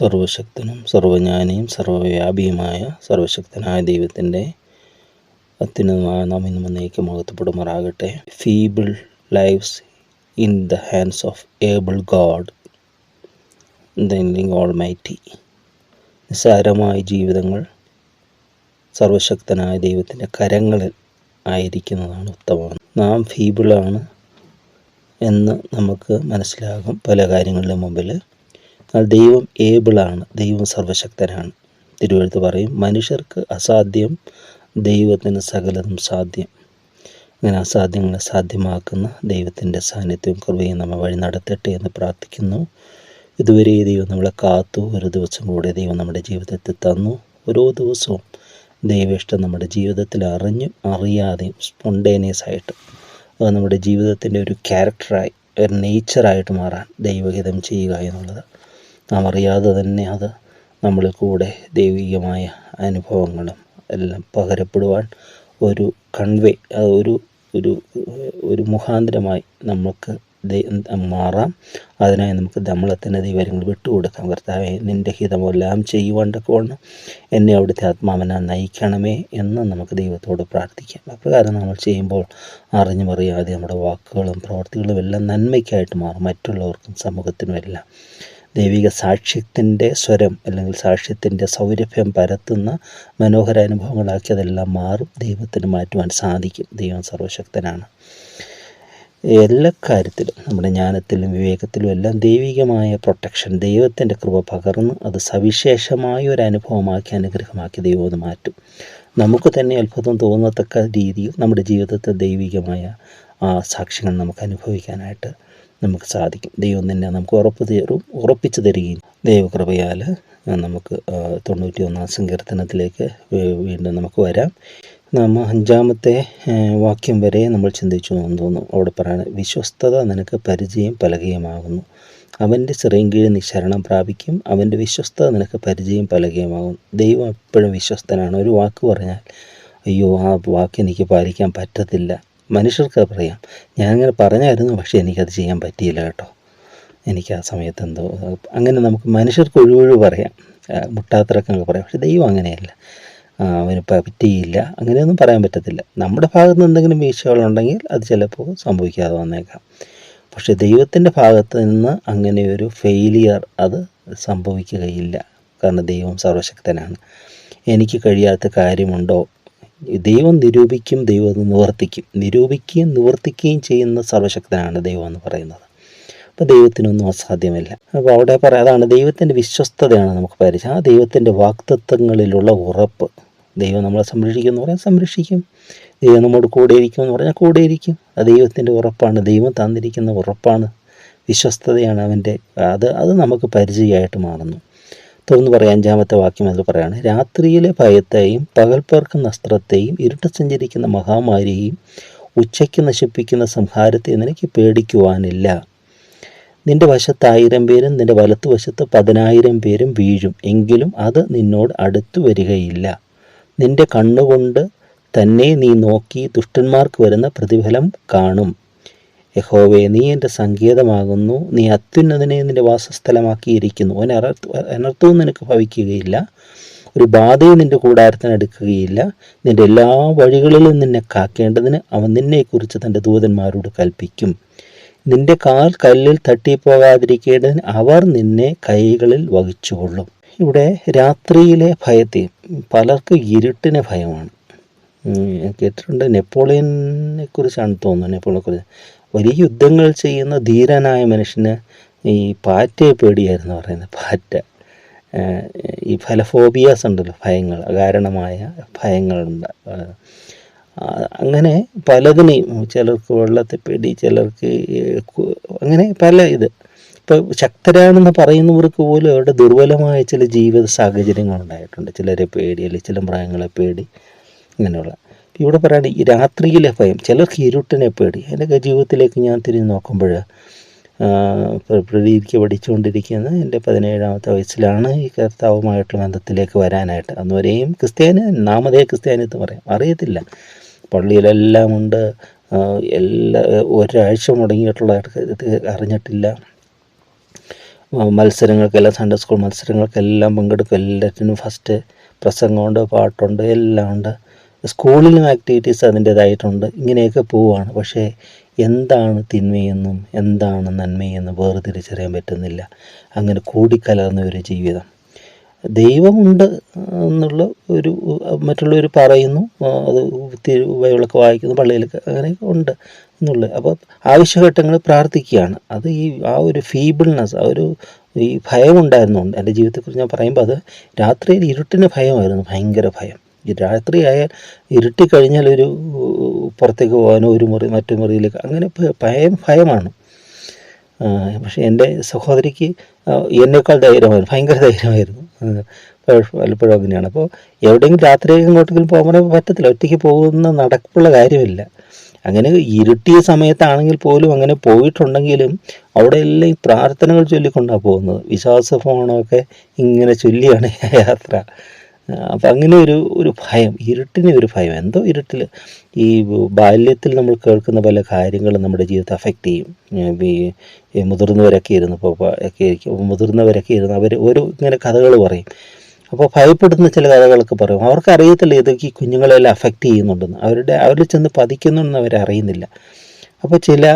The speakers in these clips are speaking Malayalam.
സർവശക്തനും സർവജ്ഞാനിയും സർവവ്യാപിയുമായ സർവശക്തനായ ദൈവത്തിന്റെ അത്യുന്നതമായ നാം ഇന്ന് എന്നേക്കും മഹത്വപ്പെടുമാറാകട്ടെ. Feeble lives in the hands of able God thing almighty നിസ്സാരമായ ജീവിതങ്ങൾ സർവശക്തനായ ദൈവത്തിന്റെ കരങ്ങളിൽ ആയിരിക്കുന്നതാണ് ഉത്തമം. നാം ഫീബിളാണ് എന്ന് നമുക്ക് മനസ്സിലാകും പല കാര്യങ്ങളുടെ മുമ്പിൽ. ദൈവം ഏബിളാണ് ദൈവം സർവശക്തനാണ്. തിരുവഴുത്ത് പറയും മനുഷ്യർക്ക് അസാധ്യം ദൈവത്തിന് സകലതും സാധ്യം. അങ്ങനെ അസാധ്യങ്ങളെ സാധ്യമാക്കുന്ന ദൈവത്തിന്റെ സാന്നിധ്യവും കൃപയും നമ്മൾ വഴി നടത്തട്ടെ എന്ന് പ്രാർത്ഥിക്കുന്നു. ഇതുവരെ ദൈവം നമ്മളെ കാത്തു ഒരു ദിവസം കൂടെ ദൈവം നമ്മുടെ ജീവിതത്തിൽ തന്നു. ഓരോ ദിവസവും ദൈവേഷ്ടം നമ്മുടെ ജീവിതത്തിൽ അറിഞ്ഞു അറിയാതെയും സ്പോണ്ടേനിയസ് ആയിട്ട് അത് നമ്മുടെ ജീവിതത്തിന്റെ ഒരു ക്യാരക്ടറായി ഒരു നേച്ചറായിട്ട് മാറാൻ ദൈവഹിതം ചെയ്യുക എന്നുള്ളത് നാം അറിയാതെ തന്നെ അത് നമ്മളിൽ കൂടെ ദൈവികമായ അനുഭവങ്ങളും എല്ലാം പകരപ്പെടുവാൻ ഒരു കൺവേ ഒരു ഒരു ഒരു മുഖാന്തരമായി നമുക്ക് മാറാം. അതിനായി നമുക്ക് നമ്മളെ തന്നെ ദൈവങ്ങൾ വിട്ടുകൊടുക്കാം. കർത്താവെ നിന്റെ ഹിതമെല്ലാം ചെയ്യുവാൻ തക്കവണ്ണം എന്നെ അവിടുത്തെ ആത്മാവിനെ നയിക്കണമേ എന്ന് നമുക്ക് ദൈവത്തോട് പ്രാർത്ഥിക്കാം. അപ്രകാരം നമ്മൾ ചെയ്യുമ്പോൾ അറിഞ്ഞും അറിയാതെ നമ്മുടെ വാക്കുകളും പ്രവർത്തികളും എല്ലാം നന്മയ്ക്കായിട്ട് മാറും. മറ്റുള്ളവർക്കും സമൂഹത്തിനും എല്ലാം ദൈവിക സാക്ഷ്യത്തിന്റെ സ്വരം അല്ലെങ്കിൽ സാക്ഷ്യത്തിന്റെ സൗരഭ്യം പരത്തുന്ന മനോഹര അനുഭവങ്ങളാക്കി അതെല്ലാം മാറും. ദൈവത്തിന് മാറ്റുവാൻ സാധിക്കും. ദൈവം സർവശക്തനാണ്. എല്ലാ കാര്യത്തിലും നമ്മുടെ ജ്ഞാനത്തിലും വിവേകത്തിലും എല്ലാം ദൈവികമായ പ്രൊട്ടക്ഷൻ ദൈവത്തിന്റെ കൃപ പകർന്ന് അത് സവിശേഷമായ ഒരു അനുഭവമാക്കി അനുഗ്രഹമാക്കി ദൈവം അത് മാറ്റും. നമുക്ക് തന്നെ അത്ഭുതം തോന്നത്തക്ക രീതിയിൽ നമ്മുടെ ജീവിതത്തിൽ ദൈവികമായ ആ സാക്ഷ്യങ്ങൾ നമുക്ക് അനുഭവിക്കാനായിട്ട് നമുക്ക് സാധിക്കും. ദൈവം തന്നെ നമുക്ക് ഉറപ്പ് തരും ഉറപ്പിച്ചു തരികയും ദൈവകൃപയാൽ നമുക്ക് തൊണ്ണൂറ്റി ഒന്നാം സങ്കീർത്തനത്തിലേക്ക് വീണ്ടും നമുക്ക് വരാം. നാം അഞ്ചാമത്തെ വാക്യം വരെ നമ്മൾ ചിന്തിച്ചു എന്ന് തോന്നുന്നു. അവിടെ പറയുന്നത് വിശ്വസ്തത നിനക്ക് പരിചയം പലകയുമാകുന്നു. അവന്റെ ചെറിയ കീഴിൽ നീ ശരണം പ്രാപിക്കും. അവന്റെ വിശ്വസ്തത നിനക്ക് പരിചയം പലകയുമാകും ദൈവം എപ്പോഴും വിശ്വസ്തനാണ്. ഒരു വാക്ക് പറഞ്ഞാൽ അയ്യോ ആ വാക്ക് എനിക്ക് പാലിക്കാൻ പറ്റത്തില്ല. മനുഷ്യർക്ക് പറയാം. അങ്ങനെ പറഞ്ഞായിരുന്നു പക്ഷേ എനിക്കത് ചെയ്യാൻ പറ്റിയില്ല കേട്ടോ. എനിക്ക് ആ സമയത്ത് എന്തോ അങ്ങനെ നമുക്ക് മനുഷ്യർക്ക് ഒഴിവൊഴിവ് പറയാം. മുട്ടാത്തിറക്കങ്ങൾ പറയാം. പക്ഷേ ദൈവം അങ്ങനെയല്ല. അവന് പറ്റിയില്ല. അങ്ങനെയൊന്നും പറയാൻ പറ്റത്തില്ല. നമ്മുടെ ഭാഗത്ത് എന്തെങ്കിലും വീഴ്ചകളുണ്ടെങ്കിൽ അത് ചിലപ്പോൾ സംഭവിക്കാതെ വന്നേക്കാം. പക്ഷേ ദൈവത്തിന്റെ ഭാഗത്ത് നിന്ന് അങ്ങനെ ഒരു ഫെയിലിയർ അത് സംഭവിക്കുകയില്ല. കാരണം ദൈവം സർവശക്തനാണ്. എനിക്ക് കഴിയാത്ത കാര്യമുണ്ടോ? ദൈവം നിരൂപിക്കും ദൈവം നിവർത്തിക്കും. നിരൂപിക്കുകയും നിവർത്തിക്കുകയും ചെയ്യുന്ന സർവശക്തനാണ് ദൈവം എന്ന് പറയുന്നത്. അപ്പോൾ ദൈവത്തിനൊന്നും അസാധ്യമല്ല. അപ്പോൾ അവിടെ പറയാം അതാണ് ദൈവത്തിന്റെ വിശ്വസ്തതയാണ് നമുക്ക് പരിചയം. ആ ദൈവത്തിന്റെ വാക്തത്വങ്ങളിലുള്ള ഉറപ്പ്. ദൈവം നമ്മളെ സംരക്ഷിക്കും എന്ന് പറഞ്ഞാൽ സംരക്ഷിക്കും. ദൈവം നമ്മോട് കൂടെ ഇരിക്കും എന്ന് പറഞ്ഞാൽ കൂടെ ഇരിക്കും. ആ ദൈവത്തിന്റെ ഉറപ്പാണ്. ദൈവം തന്നിരിക്കുന്ന ഉറപ്പാണ്. വിശ്വസ്തതയാണ് അവന്റെ അത് അത് നമുക്ക് പരിചയമായിട്ട് മാറുന്നു. തുറന്ന് പറയാം. അഞ്ചാമത്തെ വാക്യം എന്ന് പറയാണ്. രാത്രിയിലെ ഭയത്തെയും പകൽ പേർക്കുന്ന അസ്ത്രത്തെയും ഇരുട്ട് സഞ്ചരിക്കുന്ന മഹാമാരിയെയും ഉച്ചയ്ക്ക് നശിപ്പിക്കുന്ന സംഹാരത്തെ നിനക്ക് പേടിക്കുവാനില്ല. നിന്റെ വശത്ത് ആയിരം പേരും നിന്റെ വലത്തുവശത്ത് പതിനായിരം പേരും വീഴും. എങ്കിലും അത് നിന്നോട് അടുത്തു വരികയില്ല. നിന്റെ കണ്ണുകൊണ്ട് തന്നെ നീ നോക്കി ദുഷ്ടന്മാർക്ക് വരുന്ന പ്രതിഫലം കാണും. യഹോവേ നീ എന്റെ സങ്കേതമാകുന്നു. നീ അത്യുന്നതിനെ നിന്റെ വാസസ്ഥലമാക്കിയിരിക്കുന്നു. അവൻ അനർത്ഥവും നിനക്ക് ഭവിക്കുകയില്ല. ഒരു ബാധയും നിന്റെ കൂടാരത്തിന് എടുക്കുകയില്ല നിന്റെ എല്ലാ വഴികളിലും നിന്നെ കാക്കേണ്ടതിന് അവൻ നിന്നെക്കുറിച്ച് തന്റെ ദൂതന്മാരോട് കൽപ്പിക്കും. നിന്റെ കാൽ കല്ലിൽ തട്ടിപ്പോകാതിരിക്കേണ്ടതിന് അവർ നിന്നെ കൈകളിൽ വഹിച്ചുകൊള്ളും. ഇവിടെ രാത്രിയിലെ ഭയത്തെ പലർക്ക് ഇരുട്ടിനെ ഭയമാണ്. കേട്ടിട്ടുണ്ട് നെപ്പോളിയനെ കുറിച്ചാണ് തോന്നുന്നത് നെപ്പോളിയനെ കുറിച്ച് വലിയ യുദ്ധങ്ങൾ ചെയ്യുന്ന ധീരനായ മനുഷ്യന് ഈ പാറ്റയെ പേടിയായിരുന്നു പറയുന്നത്. പാറ്റ. ഈ ഫലഫോബിയാസ് ഉണ്ടല്ലോ ഭയങ്ങൾ അകാരണമായ ഭയങ്ങളുണ്ട് അങ്ങനെ പലതിനെയും ചിലർക്ക് വെള്ളത്തെ പേടി ചിലർക്ക് അങ്ങനെ പല ഇത്. ഇപ്പോൾ ശക്തരാണെന്ന് പറയുന്നവർക്ക് പോലും അവരുടെ ദുർബലമായ ചില ജീവിത സാഹചര്യങ്ങൾ ഉണ്ടായിട്ടുണ്ട്. ചിലരെ പേടി അല്ലെങ്കിൽ ചില മൃഗങ്ങളെ പേടി അങ്ങനെയുള്ള ഇവിടെ പറയുന്നത് രാത്രിയിലെ ഭയം ചിലർക്ക് ഇരുട്ടിനെ പേടി. എന്റെ ജീവിതത്തിലേക്ക് ഞാൻ തിരിഞ്ഞ് നോക്കുമ്പോൾ പ്രതീതിക്ക് പഠിച്ചുകൊണ്ടിരിക്കുന്ന എന്റെ പതിനേഴാമത്തെ വയസ്സിലാണ് ഈ കർത്താവുമായിട്ടുള്ള ബന്ധത്തിലേക്ക് വരാനായിട്ട്. അന്നുവരെയും ക്രിസ്ത്യാനി നാമതേ ക്രിസ്ത്യാനിത്ത് പറയാം. അറിയത്തില്ല. പള്ളിയിലെല്ലാം ഉണ്ട്. എല്ലാ ഒരാഴ്ച മുടങ്ങിയിട്ടുള്ള അറിഞ്ഞിട്ടില്ല. മത്സരങ്ങൾക്കെല്ലാം സൺഡേ സ്കൂൾ മത്സരങ്ങൾക്കെല്ലാം പങ്കെടുക്കും. എല്ലാറ്റിനും ഫസ്റ്റ് പ്രസംഗമുണ്ട് പാട്ടുണ്ട് എല്ലാം ഉണ്ട്. സ്കൂളിലും ആക്ടിവിറ്റീസ് അതിന്റേതായിട്ടുണ്ട്. ഇങ്ങനെയൊക്കെ പോവുകയാണ്. പക്ഷേ എന്താണ് തിന്മയെന്നും എന്താണ് നന്മയെന്നും വേർതിരിച്ചറിയാൻ പറ്റുന്നില്ല. അങ്ങനെ കൂടിക്കലർന്ന ഒരു ജീവിതം. ദൈവമുണ്ട് എന്നുള്ള ഒരു മറ്റുള്ളവർ പറയുന്നു. അത് തിരു ബൈബിളൊക്കെ വായിക്കുന്നു പള്ളിയിലൊക്കെ അങ്ങനെയൊക്കെ ഉണ്ട് എന്നുള്ളത്. അപ്പോൾ ആവശ്യഘട്ടങ്ങൾ പ്രാർത്ഥിക്കുകയാണ്. അത് ഈ ആ ഒരു ഫീബിൾനെസ് ആ ഒരു ഈ ഭയം ഉണ്ടായിരുന്നുണ്ട് എന്റെ ജീവിതത്തെക്കുറിച്ച് ഞാൻ പറയുമ്പോൾ അത് രാത്രിയിൽ ഇരുട്ടിന് ഭയമായിരുന്നു ഭയങ്കര ഭയം. രാത്രിയായാൽ ഇരുട്ടി കഴിഞ്ഞാൽ ഒരു പുറത്തേക്ക് പോകാനോ ഒരു മുറി മറ്റു മുറിയിലേക്ക് അങ്ങനെ ഭയം ഭയമാണ്. പക്ഷേ എന്റെ സഹോദരിക്ക് എന്നേക്കാൾ ധൈര്യമായിരുന്നു ഭയങ്കര ധൈര്യമായിരുന്നു. പലപ്പോഴും അങ്ങനെയാണ്. അപ്പോൾ എവിടെയെങ്കിലും രാത്രിയൊക്കെ ഇങ്ങോട്ടെങ്കിലും പോകാൻ പറ്റത്തില്ല ഒറ്റയ്ക്ക് പോകുന്ന നടക്കുള്ള കാര്യമില്ല. അങ്ങനെ ഇരുട്ടിയ സമയത്താണെങ്കിൽ പോലും അങ്ങനെ പോയിട്ടുണ്ടെങ്കിലും അവിടെ എല്ലാം ഈ പ്രാർത്ഥനകൾ ചൊല്ലിക്കൊണ്ടാണ് പോകുന്നത്. വിശ്വാസ ഫോണൊക്കെ ഇങ്ങനെ ചൊല്ലിയാണ് യാത്ര. അപ്പം അങ്ങനെ ഒരു ഒരു ഭയം ഇരുട്ടിന് ഒരു ഭയം. എന്തോ ഇരുട്ടിൽ ഈ ബാല്യത്തിൽ നമ്മൾ കേൾക്കുന്ന പല കാര്യങ്ങളും നമ്മുടെ ജീവിതത്തെ അഫക്റ്റ് ചെയ്യും. ഈ മുതിർന്നവരൊക്കെ ഇരുന്ന് ഇപ്പോൾ ഒക്കെ ഇരിക്കും. മുതിർന്നവരൊക്കെ ഇരുന്ന് അവർ ഓരോ ഇങ്ങനെ കഥകൾ പറയും. അപ്പോൾ ഭയപ്പെടുന്ന ചില കഥകളൊക്കെ പറയും. അവർക്ക് അറിയത്തില്ല ഇതൊക്കെ ഈ കുഞ്ഞുങ്ങളെല്ലാം അഫക്റ്റ് ചെയ്യുന്നുണ്ടെന്ന്. അവരുടെ അവരിൽ ചെന്ന് പതിക്കുന്നുണ്ടെന്ന് അവരറിയുന്നില്ല അപ്പോൾ ചില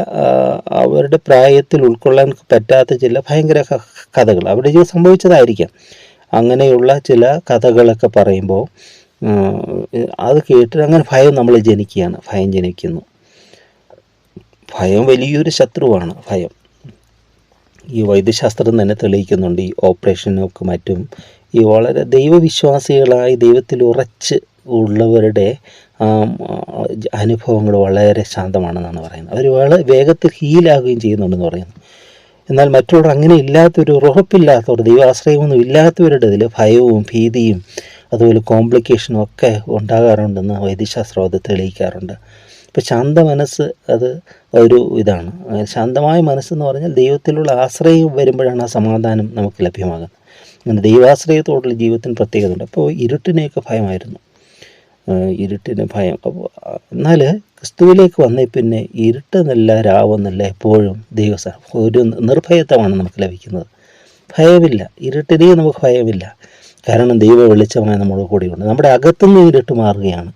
അവരുടെ പ്രായത്തിൽ ഉൾക്കൊള്ളാൻ പറ്റാത്ത ചില ഭയങ്കര കഥകൾ. അവരുടെ ജീവിതം സംഭവിച്ചതായിരിക്കാം. അങ്ങനെയുള്ള ചില കഥകളൊക്കെ പറയുമ്പോൾ അത് കേട്ടിട്ട് അങ്ങനെ ഭയം നമ്മൾ ജനിക്കുകയാണ്. ഭയം ജനിക്കുന്നു. ഭയം വലിയൊരു ശത്രുവാണ് ഭയം. ഈ വൈദ്യശാസ്ത്രം തന്നെ തെളിയിക്കുന്നുണ്ട്. ഈ ഓപ്പറേഷനൊക്കെ മറ്റും ഈ വളരെ ദൈവവിശ്വാസികളായി ദൈവത്തിൽ ഉറച്ച് ഉള്ളവരുടെ അനുഭവങ്ങൾ വളരെ ശാന്തമാണെന്നാണ് പറയുന്നത്. അവർ വളരെ വേഗത്തിൽ ഹീലാകുകയും ചെയ്യുന്നുണ്ടെന്ന് പറയുന്നു. എന്നാൽ മറ്റുള്ളവർ അങ്ങനെ ഇല്ലാത്തൊരു ഉറപ്പില്ലാത്തവർ ദൈവാശ്രയമൊന്നും ഇല്ലാത്തവരുടെ ഇതിൽ ഭയവും ഭീതിയും അതുപോലെ കോംപ്ലിക്കേഷനും ഒക്കെ ഉണ്ടാകാറുണ്ടെന്ന് വൈദ്യശാസ്ത്രം അത് തെളിയിക്കാറുണ്ട്. ഇപ്പോൾ ശാന്ത മനസ്സ് അത് ഒരു ഇതാണ്. ശാന്തമായ മനസ്സെന്ന് പറഞ്ഞാൽ ദൈവത്തിലുള്ള ആശ്രയം വരുമ്പോഴാണ് ആ സമാധാനം നമുക്ക് ലഭ്യമാകുന്നത്. അങ്ങനെ ദൈവാശ്രയത്തോടുള്ള ജീവിതത്തിന് പ്രത്യേകത ഉണ്ട് അപ്പോൾ ഇരുട്ടിനെയൊക്കെ ഭയമായിരുന്നു. ഇരുട്ടിന് ഭയം. എന്നാൽ ക്രിസ്തുവിലേക്ക് വന്നേ പിന്നെ ഇരുട്ടെന്നല്ല രാവെന്നല്ല എപ്പോഴും ദൈവസ ഒരു നിർഭയത്വമാണ് നമുക്ക് ലഭിക്കുന്നത്. ഭയമില്ല. ഇരുട്ടിനെയും നമുക്ക് ഭയമില്ല. കാരണം ദൈവ വെളിച്ചമായി നമ്മുടെ കൂടെയുണ്ട്. നമ്മുടെ അകത്തുനിന്ന് ഇരുട്ട് മാറുകയാണ്.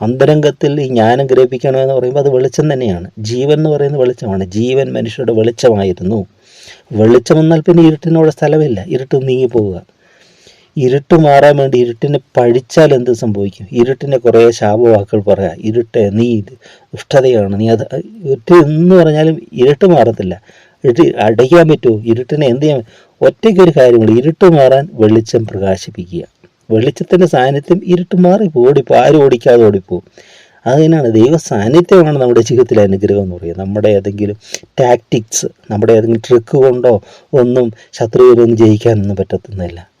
അന്തരംഗത്തിൽ ഈ ജ്ഞാനം ഗ്രഹിപ്പിക്കണമെന്ന് പറയുമ്പോൾ അത് വെളിച്ചം തന്നെയാണ്. ജീവൻ എന്ന് പറയുന്നത് വെളിച്ചമാണ്. ജീവൻ മനുഷ്യരുടെ വെളിച്ചമായിരുന്നു. വെളിച്ചമെന്നാൽ പിന്നെ ഇരുട്ടിനോട് സ്ഥലമില്ല. ഇരുട്ട് നീങ്ങി പോവുക ഇരുട്ട് മാറാൻ വേണ്ടി ഇരുട്ടിനെ പഴിച്ചാൽ എന്ത് സംഭവിക്കും? ഇരുട്ടിനെ കുറേ ശാപവാക്കുകൾ പറയാം. ഇരുട്ട് നീ ദുഷ്ടതയാണ് നീ അത് ഇരുട്ട് എന്ന് പറഞ്ഞാലും ഇരുട്ട് മാറത്തില്ല. ഇരുട്ട് അടയ്ക്കാൻ പറ്റുമോ? ഇരുട്ടിനെ എന്ത് ചെയ്യാൻ ഒറ്റയ്ക്കൊരു കാര്യമുള്ളൂ ഇരുട്ട് മാറാൻ വെളിച്ചം പ്രകാശിപ്പിക്കുക. വെളിച്ചത്തിന്റെ സാന്നിധ്യം ഇരുട്ട് മാറി ഓടിപ്പോ ആരും ഓടിക്കാതെ ഓടിപ്പോവും അതിനാണ് ദൈവ സാന്നിധ്യമാണ് നമ്മുടെ ജീവിതത്തിലെ അനുഗ്രഹം എന്ന് പറയുന്നത്. നമ്മുടെ ഏതെങ്കിലും ടാക്ടിക്സ് നമ്മുടെ ഏതെങ്കിലും ട്രിക്ക് കൊണ്ടോ ഒന്നും ശത്രുവിനൊന്നും ജയിക്കാനൊന്നും പറ്റത്തുന്നില്ല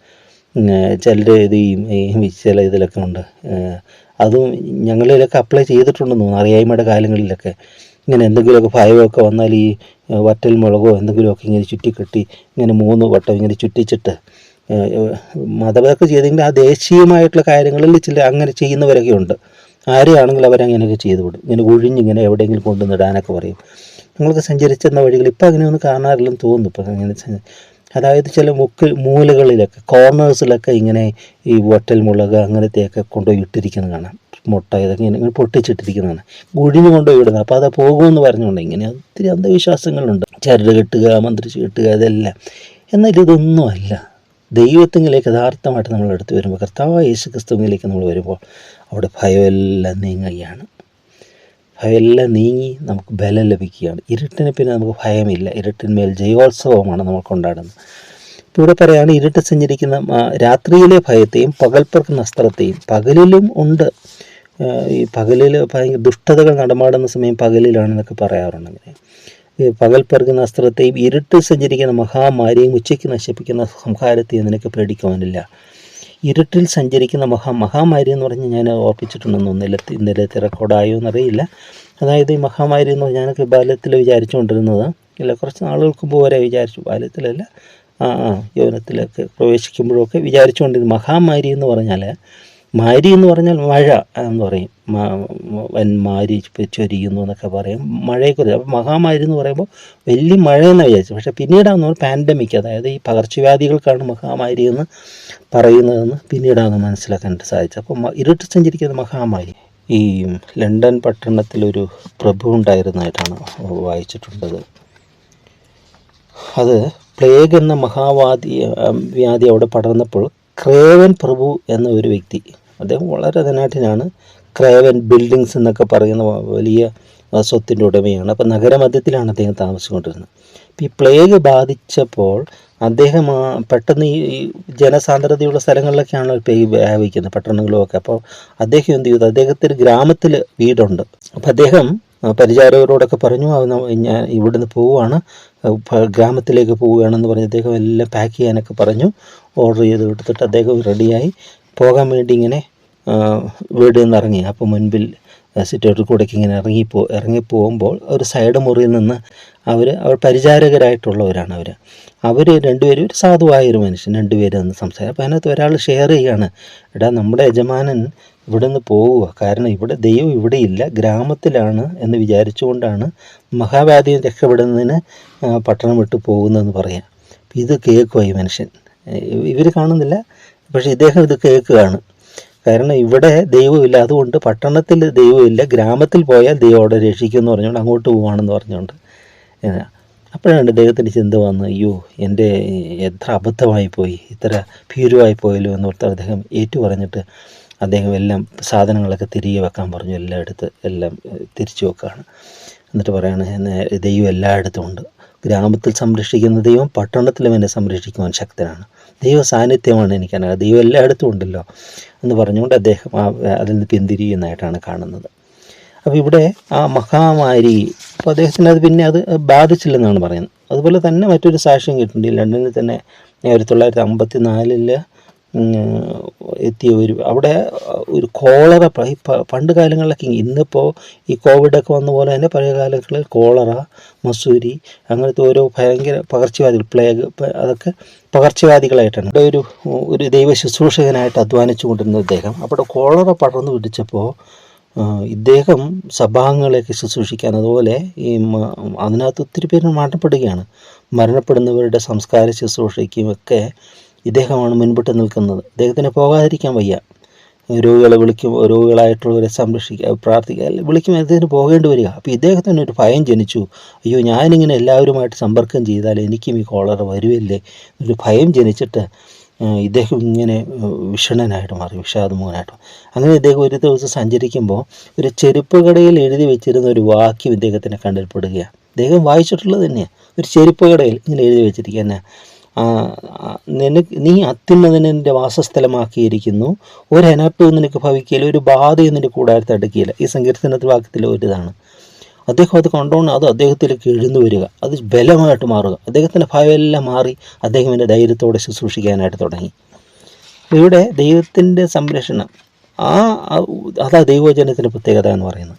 ചിലർ ഇത് ഈ ചില ഇതിലൊക്കെ ഉണ്ട്. അതും ഞങ്ങളിലൊക്കെ അപ്ലൈ ചെയ്തിട്ടുണ്ടെന്ന് തോന്നുന്നു അറിയായ്മയുടെ കാലങ്ങളിലൊക്കെ. ഇങ്ങനെ എന്തെങ്കിലുമൊക്കെ ഭയമൊക്കെ വന്നാൽ ഈ വറ്റൽ മുളകോ എന്തെങ്കിലുമൊക്കെ ഇങ്ങനെ ചുറ്റിക്കെട്ടി ഇങ്ങനെ മൂന്ന് വട്ടം ഇങ്ങനെ ചുറ്റിച്ചിട്ട് മതപരമൊക്കെ ചെയ്തെങ്കിൽ ആ ദേശീയമായിട്ടുള്ള കാര്യങ്ങളിൽ ചില അങ്ങനെ ചെയ്യുന്നവരൊക്കെ ഉണ്ട്. ആരെയാണെങ്കിലും അവരങ്ങനെയൊക്കെ ചെയ്തു വിടും. ഇങ്ങനെ ഒഴിഞ്ഞിങ്ങനെ എവിടെയെങ്കിലും കൊണ്ടുവന്നിടാനൊക്കെ പറയും. നിങ്ങൾക്ക് സഞ്ചരിച്ചെന്ന വഴികൾ ഇപ്പം അങ്ങനെയൊന്നും കാണാറില്ലെന്ന് തോന്നുന്നു. ഇപ്പം അങ്ങനെ അതായത് ചില മുക്ക് മൂലകളിലൊക്കെ കോർണേഴ്സിലൊക്കെ ഇങ്ങനെ ഈ വട്ടൽ മുളക് അങ്ങനത്തെയൊക്കെ കൊണ്ടുപോയി ഇട്ടിരിക്കുന്നത് കാണാം മുട്ട ഇതൊക്കെ ഇങ്ങനെ പൊട്ടിച്ചിട്ടിരിക്കുന്നതാണ്. കുഴിഞ്ഞു കൊണ്ടുപോയി ഇടുന്നത് അപ്പോൾ അത് പോകുമെന്ന് പറഞ്ഞുകൊണ്ട് ഇങ്ങനെ ഒത്തിരി അന്ധവിശ്വാസങ്ങളുണ്ട്. ചരട് കെട്ടുക മന്ത്രിച്ച് കെട്ടുക ഇതെല്ലാം. എന്നാൽ ഇതൊന്നുമല്ല. ദൈവത്തിങ്കിലേക്ക് യഥാർത്ഥമായിട്ട് നമ്മൾ എടുത്തു വരുമ്പോൾ കർത്താവ് യേശു ക്രിസ്തുവിലേക്ക് നമ്മൾ വരുമ്പോൾ അവിടെ ഭയമെല്ലാം നീങ്ങുകയാണ്. ഭയമെല്ലാം നീങ്ങി നമുക്ക് ബലം ലഭിക്കുകയാണ്. ഇരുട്ടിന് പിന്നെ നമുക്ക് ഭയമില്ല. ഇരുട്ടിന്മേൽ ജയോത്സവമാണ് നമ്മൾ കൊണ്ടാടുന്നത്. ഇപ്പോൾ ഇവിടെ പറയുകയാണ് ഇരുട്ട് സഞ്ചരിക്കുന്ന രാത്രിയിലെ ഭയത്തെയും പകൽ പറക്കുന്ന അസ്ത്രത്തെയും പകലിലും ഉണ്ട്. ഈ പകലിൽ ഭയങ്കര ദുഷ്ടതകൾ നടമാടുന്ന സമയം പകലിലാണെന്നൊക്കെ പറയാറുണ്ട് അങ്ങനെ. പകൽ പെറുകുന്ന അസ്ത്രത്തെയും ഇരുട്ട് സഞ്ചരിക്കുന്ന മഹാമാരിയും ഉച്ചയ്ക്ക് നശിപ്പിക്കുന്ന സംഹാരത്തെയും നിനക്ക് പേടിക്കുവാനില്ല. ഇരുട്ടിൽ സഞ്ചരിക്കുന്ന മഹാ മഹാമാരി എന്ന് പറഞ്ഞ് ഞാൻ ഓർപ്പിച്ചിട്ടുണ്ടെന്ന് ഇന്നലത്തെ ഇന്നലത്തെ റെക്കോർഡായോ എന്നറിയില്ല. അതായത് ഈ മഹാമാരി എന്ന് ഞാനൊക്കെ ബാല്യത്തിൽ വിചാരിച്ചുകൊണ്ടിരുന്നത് ഇല്ല കുറച്ച് നാളുകൾക്ക് മുമ്പ് വരെ വിചാരിച്ചു. ബാല്യത്തിലല്ല യൗവനത്തിലൊക്കെ പ്രവേശിക്കുമ്പോഴൊക്കെ വിചാരിച്ചുകൊണ്ടിരുന്നു മഹാമാരി എന്ന് പറഞ്ഞാൽ മാരി എന്ന് പറഞ്ഞാൽ മഴ എന്ന് പറയും. വൻ മാരി ചൊരിയുന്നു എന്നൊക്കെ പറയും. മഴയെക്കുറിച്ച്. അപ്പോൾ മഹാമാരി എന്ന് പറയുമ്പോൾ വലിയ മഴ എന്ന് വിചാരിച്ചു പക്ഷേ പിന്നീടാന്ന് നമ്മൾ പാൻഡമിക് അതായത് ഈ പകർച്ചവ്യാധികൾക്കാണ് മഹാമാരി എന്ന് പറയുന്നതെന്ന് പിന്നീടാണ് മനസ്സിലാക്കാൻ സാധിച്ചത്. അപ്പോൾ ഇരുട്ട് സഞ്ചരിക്കുന്ന മഹാമാരി. ഈ ലണ്ടൻ പട്ടണത്തിലൊരു പ്രഭു ഉണ്ടായിരുന്നതായിട്ടാണ് വായിച്ചിട്ടുള്ളത്. അത് പ്ലേഗ് എന്ന മഹാവാദി വ്യാധി അവിടെ പടർന്നപ്പോൾ ക്രേവൻ പ്രഭു എന്ന ഒരു വ്യക്തി അദ്ദേഹം വളരെ ധനാഠ്യനാണ് ക്രേവൻ ബിൽഡിങ്സ് എന്നൊക്കെ പറയുന്ന വലിയ സ്വത്തിന്റെ ഉടമയാണ്. അപ്പോൾ നഗരമധ്യത്തിലാണ് അദ്ദേഹം താമസിച്ചുകൊണ്ടിരുന്നത്. അപ്പോൾ ഈ പ്ലേഗ് ബാധിച്ചപ്പോൾ അദ്ദേഹം പെട്ടെന്ന് ഈ ജനസാന്ദ്രതയുള്ള സ്ഥലങ്ങളിലൊക്കെയാണ് പ്ലേഗ് വ്യാപിക്കുന്നത് പട്ടണങ്ങളുമൊക്കെ അപ്പോൾ അദ്ദേഹം എന്ത് ചെയ്തു? അദ്ദേഹത്തിന് ഗ്രാമത്തിൽ വീടുണ്ട്. അപ്പോൾ അദ്ദേഹം പരിചാരകരോടൊക്കെ പറഞ്ഞു "ആ, ന- ഞാൻ ഇവിടുന്ന് പോവുകയാണ്. ഗ്രാമത്തിലേക്ക് പോവുകയാണെന്ന് പറഞ്ഞ് അദ്ദേഹം എല്ലാം പാക്ക് ചെയ്യാനൊക്കെ പറഞ്ഞു. ഓർഡർ ചെയ്ത് കൊടുത്തിട്ട് അദ്ദേഹം റെഡിയായി. പോകാൻ വേണ്ടി ഇങ്ങനെ വീട്ടിൽ നിന്ന് ഇറങ്ങി അപ്പോൾ മുൻപിൽ സിറ്റൗട്ടിൽ കൂടെയൊക്കെ ഇങ്ങനെ ഇറങ്ങിപ്പോ ഇറങ്ങിപ്പോകുമ്പോൾ ഒരു സൈഡ് മുറിയിൽ നിന്ന് അവർ അവർ പരിചാരകരായിട്ടുള്ളവരാണ് അവർ അവർ രണ്ടുപേരും ഒരു സാധുവായ ഒരു മനുഷ്യൻ രണ്ടുപേരും എന്ന് സംസാരിക്കും. അപ്പോൾ അതിനകത്ത് ഒരാൾ ഷെയർ ചെയ്യുകയാണ്. എടാ നമ്മുടെ യജമാനൻ ഇവിടെ നിന്ന് പോവുക കാരണം ഇവിടെ ദൈവം ഇല്ല ഗ്രാമത്തിലാണ് എന്ന് വിചാരിച്ചുകൊണ്ടാണ് മഹാവ്യാധിയിൽ രക്ഷപ്പെടുന്നതിന് പട്ടണം വിട്ട് പോകുന്നതെന്ന് പറയാം. ഇത് കേൾക്കുക ഈ മനുഷ്യൻ. ഇവർ കാണുന്നില്ല പക്ഷേ ഇദ്ദേഹം ഇത് കേൾക്കുകയാണ്. കാരണം ഇവിടെ ദൈവമില്ല. അതുകൊണ്ട് പട്ടണത്തിൽ ദൈവമില്ല. ഗ്രാമത്തിൽ പോയാൽ ദൈവം അവിടെ രക്ഷിക്കുമെന്ന് പറഞ്ഞുകൊണ്ട് അങ്ങോട്ട് പോവാണെന്ന് പറഞ്ഞുകൊണ്ട് അപ്പോഴാണ് ദൈവത്തിന്റെ ചിന്ത വന്ന് അയ്യോ എന്റെ എത്ര അബദ്ധമായി പോയി ഇത്ര ഭീരുവായി പോയല്ലോ എന്ന് ഓർത്ത് അദ്ദേഹം ഏറ്റു പറഞ്ഞിട്ട് അദ്ദേഹം എല്ലാം സാധനങ്ങളൊക്കെ തിരികെ വെക്കാൻ പറഞ്ഞു. എല്ലാം എടുത്ത് എല്ലാം തിരിച്ചു വെക്കുകയാണ്. എന്നിട്ട് പറയാണ് "എന്നെ- ദൈവം എല്ലായിടത്തും ഉണ്ട്. ഗ്രാമത്തിൽ സംരക്ഷിക്കുന്ന ദൈവം പട്ടണത്തിലും എന്നെ സംരക്ഷിക്കുവാൻ ശക്തനാണ്. ദൈവ സാന്നിധ്യമാണ് എനിക്കറിയാം. ദൈവം എല്ലായിടത്തും ഉണ്ടല്ലോ എന്ന് പറഞ്ഞുകൊണ്ട് അദ്ദേഹം ആ അതിൽ നിന്ന് പിന്തിരിയുന്നതായിട്ടാണ് കാണുന്നത്. അപ്പോൾ ഇവിടെ ആ മഹാമാരി അപ്പോൾ അദ്ദേഹത്തിന് അത് പിന്നെ അത് ബാധിച്ചില്ലെന്നാണ് പറയുന്നത്. അതുപോലെ തന്നെ മറ്റൊരു സാക്ഷ്യം കിട്ടുന്നുണ്ട് ലണ്ടനിൽ തന്നെ ആയിരത്തി തൊള്ളായിരത്തി അമ്പത്തി നാലിൽ എത്തിയ ഒരു അവിടെ ഒരു കോളറ പണ്ട് കാലങ്ങളിലൊക്കെ ഇന്നിപ്പോൾ ഈ കോവിഡൊക്കെ വന്ന പോലെ തന്നെ പഴയ കാലങ്ങളിൽ കോളറ മസൂരി അങ്ങനത്തെ ഓരോ ഭയങ്കര പകർച്ചവ്യാധികൾ പ്ലേഗ് അതൊക്കെ പകർച്ചവ്യാധികളായിട്ടാണ്. ഇവിടെ ഒരു ഒരു ദൈവ ശുശ്രൂഷകനായിട്ട് അധ്വാനിച്ചു കൊണ്ടിരുന്ന ഇദ്ദേഹം. അവിടെ കോളറ പടർന്നു പിടിച്ചപ്പോൾ ഇദ്ദേഹം സഭാംഗങ്ങളെയൊക്കെ ശുശ്രൂഷിക്കാൻ അതുപോലെ ഈ അതിനകത്ത് ഒത്തിരി പേര് മരണപ്പെടുകയാണ്. മരണപ്പെടുന്നവരുടെ സംസ്കാര ശുശ്രൂഷയ്ക്കും ഒക്കെ ഇദ്ദേഹമാണ് മുൻപിട്ട് നിൽക്കുന്നത്. ഇദ്ദേഹത്തിന് പോകാതിരിക്കാൻ വയ്യ. രോഗികളെ വിളിക്കും രോഗികളായിട്ടുള്ളവരെ സംരക്ഷിക്കുക പ്രാർത്ഥിക്കുക വിളിക്കും അദ്ദേഹത്തിന് പോകേണ്ടി വരിക. അപ്പോൾ ഇദ്ദേഹത്തിന് ഒരു ഭയം ജനിച്ചു. അയ്യോ ഞാനിങ്ങനെ എല്ലാവരുമായിട്ട് സമ്പർക്കം ചെയ്താൽ എനിക്കും ഈ കോളറ വരുമല്ലേ ഒരു ഭയം ജനിച്ചിട്ട് ഇദ്ദേഹം ഇങ്ങനെ വിഷണനായിട്ട് മാറി വിഷാദമോഹനായിട്ട് അങ്ങനെ ഇദ്ദേഹം ഒരു ദിവസം സഞ്ചരിക്കുമ്പോൾ ഒരു ചെരുപ്പ് കടയിൽ എഴുതി വെച്ചിരുന്ന ഒരു വാക്യം ഇദ്ദേഹത്തിനെ കണ്ടിൽപ്പെടുകയാണ്. ഇദ്ദേഹം വായിച്ചിട്ടുള്ളത് തന്നെയാണ് ഒരു ചെരുപ്പ് കടയിൽ ഇങ്ങനെ എഴുതി വെച്ചിരിക്കുക നിനക്ക് നീ അത്യുന്നതനെ നിന്റെ വാസസ്ഥലമാക്കിയിരിക്കുന്നു. ഒരു അനർത്ഥവും നിനക്ക് ഭവിക്കുകയില്ല ഒരു ബാധയും നിന്റെ കൂടാരത്തെ അടുക്കിയില്ല ഈ സങ്കീർത്തനത്തിൽ വാക്യത്തിലെ ഒരു ഇതാണ് അദ്ദേഹം അത് കണ്ടുകൊണ്ട് അത് അദ്ദേഹത്തിലേക്ക് എഴുന്നു വരിക. അത് ബലമായിട്ട് മാറുക. അദ്ദേഹത്തിന്റെ ഭയമെല്ലാം മാറി അദ്ദേഹം എന്റെ ധൈര്യത്തോടെ ശുശ്രൂഷിക്കാനായിട്ട് തുടങ്ങി. ഇവിടെ ദൈവത്തിന്റെ സംരക്ഷണം ആ- അതാ ദൈവജനത്തിന്റെ പ്രത്യേകത എന്ന് പറയുന്നത്.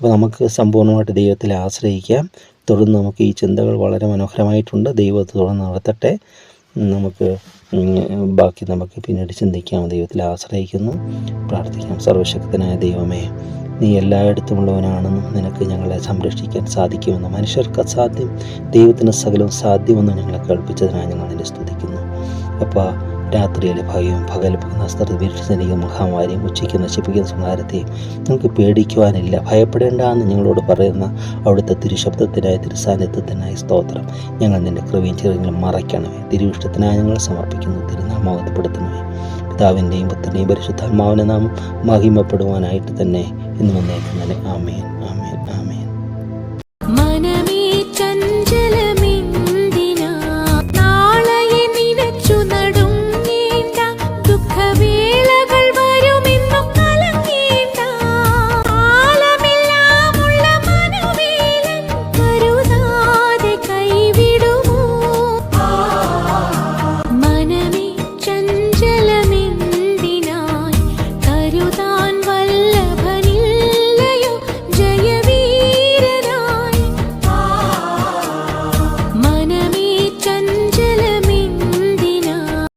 അപ്പോൾ നമുക്ക് സമ്പൂർണമായിട്ട് ദൈവത്തിൽ ആശ്രയിക്കാം തുടർന്ന് നമുക്ക് ഈ ചിന്തകൾ വളരെ മനോഹരമായിട്ടുണ്ട്. ദൈവത്തെ തുടർന്ന് നടത്തട്ടെ. നമുക്ക് ബാക്കി നമുക്ക് പിന്നീട് ചിന്തിക്കാം. ദൈവത്തിൽ ആശ്രയിക്കുന്നു. പ്രാർത്ഥിക്കാം. സർവശക്തനായ ദൈവമേ നീ എല്ലായിടത്തുമുള്ളവനാണെന്നും നിനക്ക് ഞങ്ങളെ സംരക്ഷിക്കാൻ സാധിക്കുമെന്ന് മനുഷ്യർക്ക് അസാധ്യം ദൈവത്തിന് സകലവും സാധ്യമെന്ന് ഞങ്ങളെ കേൾപ്പിച്ചതിനായി ഞങ്ങൾ നിന്നെ സ്തുതിക്കുന്നു. അപ്പോൾ രാത്രിയിലെ ഭയവും പകൽ നസ്ത്ര സൈനിക മഹാമാരിയും ഉച്ചയ്ക്ക് നശിപ്പിക്കുന്ന സംഹാരത്തെയും നിങ്ങൾക്ക് പേടിക്കുവാനില്ല. ഭയപ്പെടേണ്ട എന്ന് ഞങ്ങളോട് പറയുന്ന അവിടുത്തെ തിരുശബ്ദത്തിനായി തിരുസാന്നിധ്യത്തിനായി സ്തോത്രം. ഞങ്ങൾ നിന്റെ കൃപയും ചെറിയങ്ങളും മറയ്ക്കണമേ. തിരുവിഷ്ടത്തിനായി ഞങ്ങൾ സമർപ്പിക്കുന്നു. തിരുനാമകത്തപ്പെടുത്തണമേ പിതാവിന്റെയും പുത്രന്റെയും പരിശുദ്ധാത്മാവിനെ നാം മഹിമപ്പെടുവാനായിട്ട് തന്നെ ഇന്ന് വന്നേക്കുന്നതിന് ആമേൻ.